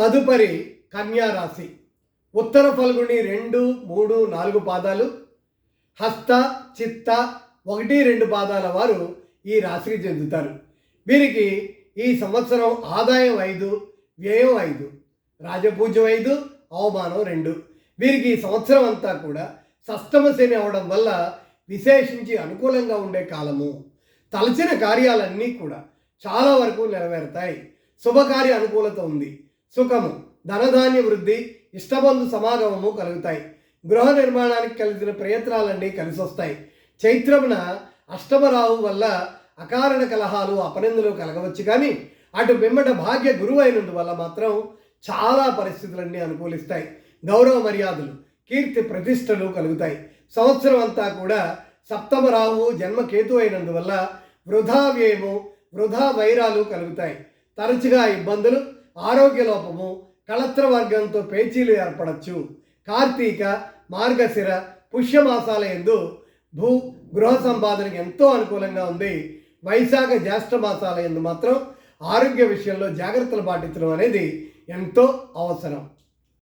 తదుపరి కన్యా రాశి. ఉత్తర ఫల్గుని రెండు మూడు నాలుగు పాదాలు. హస్త చిత్త ఒకటి రెండు పాదాల వారు ఈ రాశికి చెందుతారు. వీరికి ఈ సంవత్సరం ఆదాయం ఐదు వ్యయం ఐదు రాజపూజ్యం ఐదు అవమానం రెండు. వీరికి ఈ సంవత్సరం అంతా కూడా సప్తమ శని అవడం వల్ల విశేషించి అనుకూలంగా ఉండే కాలము. తలచిన కార్యాలన్నీ కూడా చాలా వరకు నెరవేరుతాయి. శుభకార్య అనుకూలత ఉంది. సుఖము ధనధాన్య వృద్ధి ఇష్టబంధు సమాగమము కలుగుతాయి. గృహ నిర్మాణానికి కలిసిన ప్రయత్నాలన్నీ కలిసి వస్తాయి చైత్రమున అష్టమరావు వల్ల అకారణ కలహాలు అపనిందులు కలగవచ్చు కానీ అటు పిమ్మట భాగ్య గురువు అయినందువల్ల మాత్రం చాలా పరిస్థితులన్నీ అనుకూలిస్తాయి. గౌరవ మర్యాదలు కీర్తి ప్రతిష్టలు కలుగుతాయి. సంవత్సరం అంతా కూడా సప్తమరావు జన్మకేతు అయినందువల్ల వృధా వ్యయము వృధా వైరాలు కలుగుతాయి. తరచుగా ఇబ్బందులు ఆరోగ్య లోపము కళత్ర వర్గంతో పేచీలు ఏర్పడచ్చు. కార్తీక మార్గశిర పుష్యమాసాల ఎందు భూ గృహ సంపాదనకు ఎంతో అనుకూలంగా ఉంది. వైశాఖ జ్యేష్ఠ మాసాల ఎందు మాత్రం ఆరోగ్య విషయంలో జాగ్రత్తలు పాటించడం అనేది ఎంతో అవసరం.